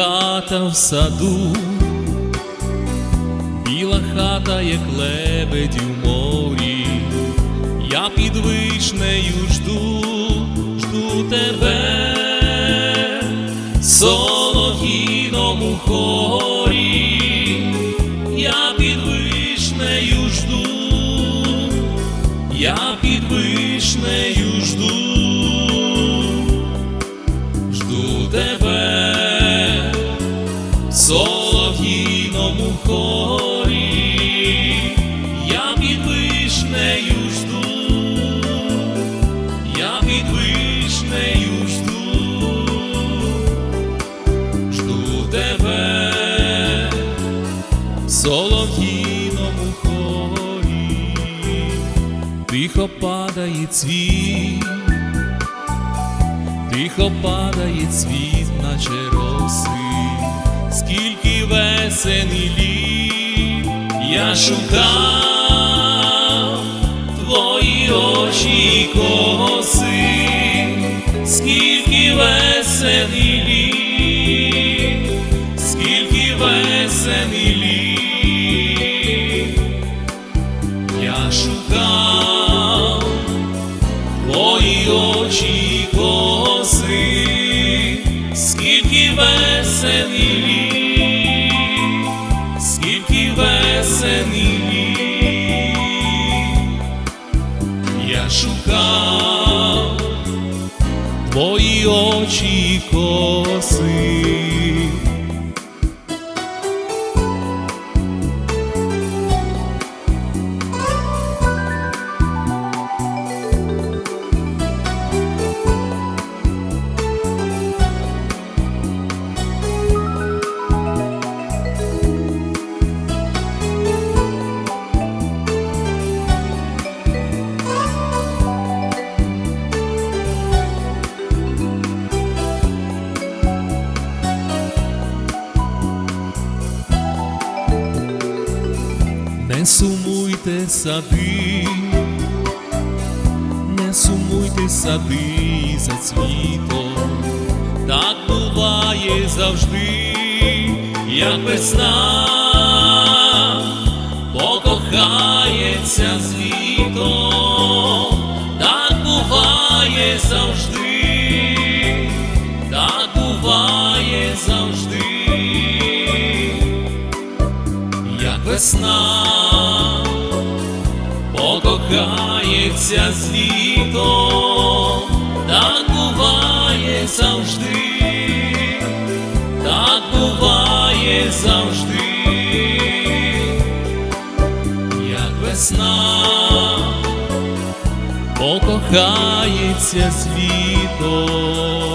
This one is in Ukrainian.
хата в саду, біла хата, як лебеді в морі, я під вишнею жду, жду тебе, солов'їному хорі, я під вишнею жду, я під вишнею хорі, я під вишнею жду, я під вишнею жду, жду тебе в солов'їному хорі, тихо падає цвіт тихо падає цвіт, наче роси, скільки весен і я шукав твої очі коси, скільки весен і літ, скільки весен і літ. Я шукав твої очі коси, скільки весен і літ, весен і я шукав твої очі коси. Не сумуйте сади, не сумуйте сади за цвітом, так буває завжди, як весна покохається з літом, так буває завжди, так буває завжди як весна покохається з літом, так буває завжди, так буває завжди, як весна покохається з.